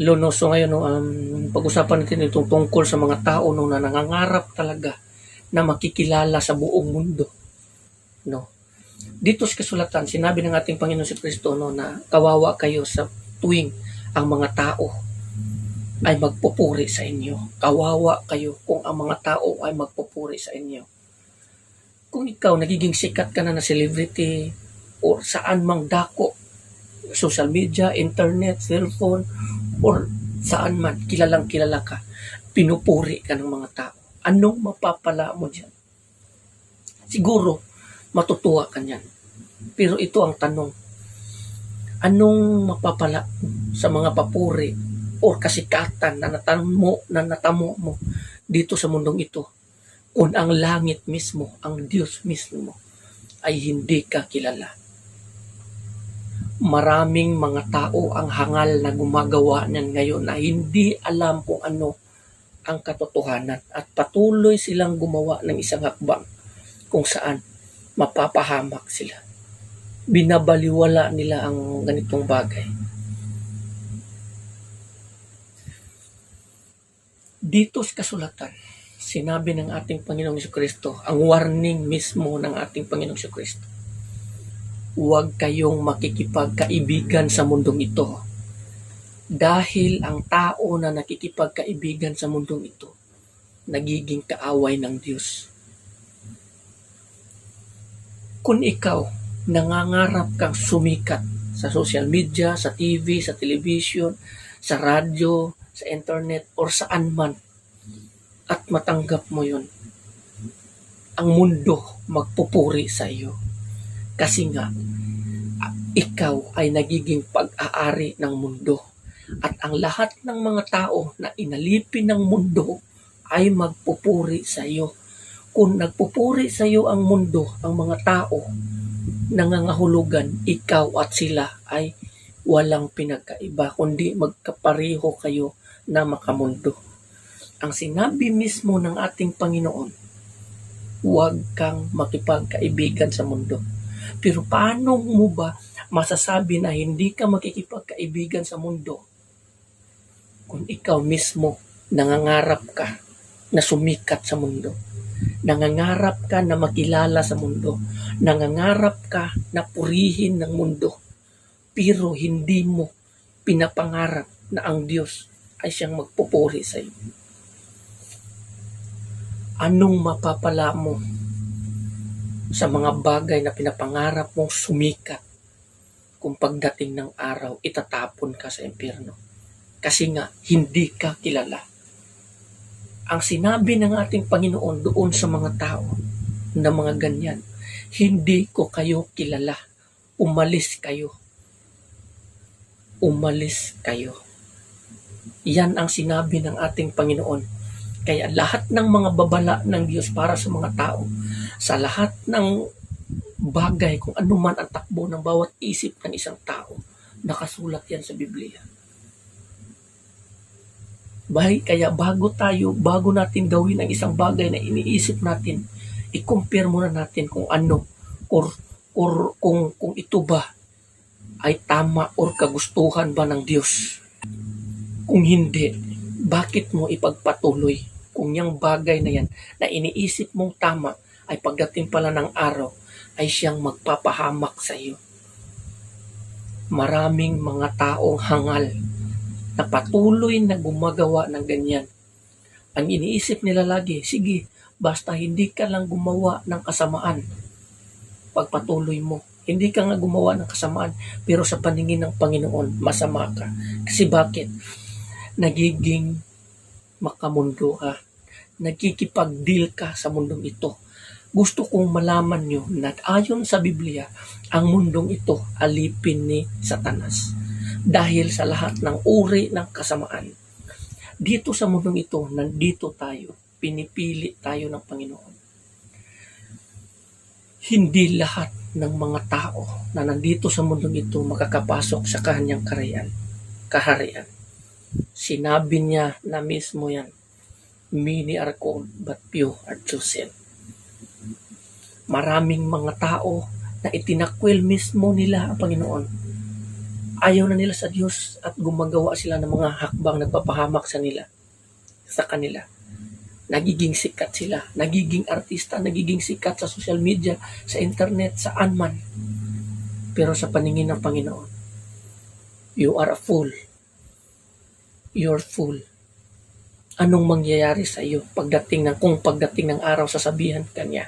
Luno, so ngayon, no, um, pag-usapan natin itong tungkol sa mga tao no, na nangangarap talaga na makikilala sa buong mundo. No? Dito sa kasulatan, sinabi ng ating Panginoon si Kristo no, na kawawa kayo sa tuwing ang mga tao ay magpupuri sa inyo. Kawawa kayo kung ang mga tao ay magpupuri sa inyo. Kung ikaw nagiging sikat ka na na celebrity or saan mang dako, social media, internet, cellphone, or saan man, kilalang kilala ka, pinupuri ka ng mga tao. Anong mapapala mo dyan? Siguro, matutuwa ka niyan. Pero ito ang tanong, anong mapapala sa mga papuri o kasikatan na natamo mo, na natamo mo dito sa mundong ito kung ang langit mismo, ang Diyos mismo ay hindi ka kilala maraming mga tao ang hangal na gumagawa niyan ngayon na hindi alam kung ano ang katotohanan at patuloy silang gumawa ng isang hakbang kung saan mapapahamak sila. Binabaliwala nila ang ganitong bagay. Dito sa kasulatan, sinabi ng ating Panginoong Kristo, ang warning mismo ng ating Panginoong Kristo huwag kayong makikipagkaibigan sa mundong ito. Dahil ang tao na nakikipagkaibigan sa mundong ito, nagiging kaaway ng Diyos. Kung ikaw nangangarap kang sumikat sa social media, sa TV, sa television, sa radyo, sa internet, or saan man, at matanggap mo yun, ang mundo magpupuri sa iyo kasi nga, ikaw ay nagiging pag-aari ng mundo. At ang lahat ng mga tao na inalipin ng mundo ay magpupuri sa iyo. Kung nagpupuri sa iyo ang mundo, ang mga tao, nangangahulugan, ikaw at sila ay walang pinagkaiba, kundi magkapareho kayo na makamundo. Ang sinabi mismo ng ating Panginoon, huwag kang makipagkaibigan sa mundo pero paano mo ba masasabi na hindi ka makikipagkaibigan sa mundo kung ikaw mismo nangangarap ka na sumikat sa mundo? Nangangarap ka na makilala sa mundo. Nangangarap ka na purihin ng mundo. Pero hindi mo pinapangarap na ang Diyos ay siyang magpupuri sa iyo. Anong mapapala mo sa mga bagay na pinapangarap mong sumikat kung pagdating ng araw itatapon ka sa impyerno. Kasi nga, hindi ka kilala. Ang sinabi ng ating Panginoon doon sa mga tao na mga ganyan, hindi ko kayo kilala. Umalis kayo. Umalis kayo. Yan ang sinabi ng ating Panginoon kaya lahat ng mga babala ng Diyos para sa mga tao, sa lahat ng bagay, kung ano man ang takbo ng bawat isip ng isang tao, nakasulat yan sa Biblia. Bahay, kaya bago tayo, bago natin gawin ang isang bagay na iniisip natin, i-compare muna natin kung ano, or, or kung, kung ito ba ay tama or kagustuhan ba ng Diyos. Kung hindi, bakit mo ipagpatuloy kung yung bagay na yan na iniisip mong tama ay pagdating pala ng araw ay siyang magpapahamak sa iyo. Maraming mga taong hangal na patuloy na gumagawa ng ganyan. Ang iniisip nila lagi, sige, basta hindi ka lang gumawa ng kasamaan. Pagpatuloy mo, hindi ka nga gumawa ng kasamaan, pero sa paningin ng Panginoon, masama ka. Kasi bakit? Nagiging makamundo ka. Nagkikipag-deal ka sa mundong ito. Gusto kong malaman nyo na ayon sa Biblia, ang mundong ito alipin ni Satanas. Dahil sa lahat ng uri ng kasamaan. Dito sa mundong ito, nandito tayo. Pinipili tayo ng Panginoon. Hindi lahat ng mga tao na nandito sa mundong ito makakapasok sa kanyang kariyan, kaharian. Sinabi niya na mismo yan, many are called but few are chosen. Maraming mga tao na itinakwil mismo nila ang Panginoon ayaw na nila sa Diyos at gumagawa sila ng mga hakbang nagpapahamak sa nila, sa kanila. Nagiging sikat sila, nagiging artista, nagiging sikat sa social media, sa internet, saan man. Pero sa paningin ng Panginoon, you are a fool. You're fool. Anong mangyayari sa iyo pagdating ng kung pagdating ng araw sasabihan ka niya,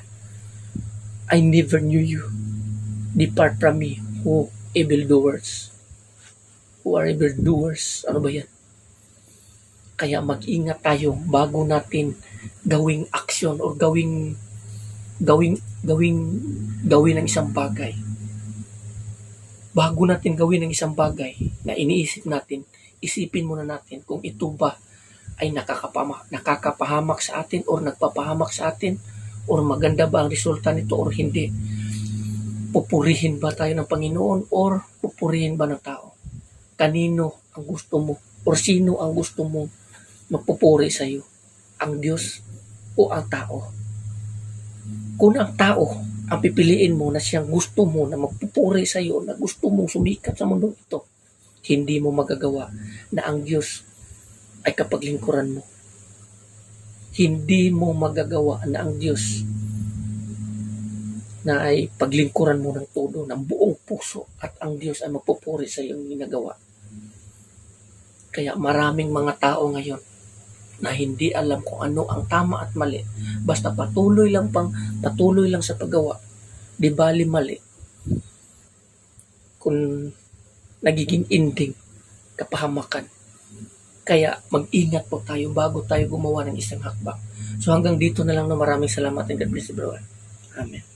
I never knew you. Depart from me, who evildoers. Who are evildoers? Ano ba yan? Kaya mag-ingat tayo bago natin gawing aksyon o gawing gawing gawing gawin ng isang bagay. Bago natin gawin ng isang bagay na iniisip natin, isipin muna natin kung ito ba ay nakakapama, nakakapahamak sa atin or nagpapahamak sa atin or maganda ba ang resulta nito or hindi. Pupurihin ba tayo ng Panginoon or pupurihin ba ng tao? Kanino ang gusto mo or sino ang gusto mo magpupuri sa iyo? Ang Diyos o ang tao? Kung ang tao ang pipiliin mo na siyang gusto mo na magpupuri sa iyo, na gusto mong sumikat sa mundo ito, hindi mo magagawa na ang Diyos ay kapaglingkuran mo. Hindi mo magagawa na ang Diyos na ay paglingkuran mo ng todo, ng buong puso at ang Diyos ay magpupuri sa iyong ginagawa. Kaya maraming mga tao ngayon na hindi alam kung ano ang tama at mali. Basta patuloy lang pang patuloy lang sa paggawa. Di bali mali. Kung nagiging ending, kapahamakan. Kaya mag-ingat po tayo bago tayo gumawa ng isang hakbang. So hanggang dito na lang na maraming salamat and God bless everyone. Amen.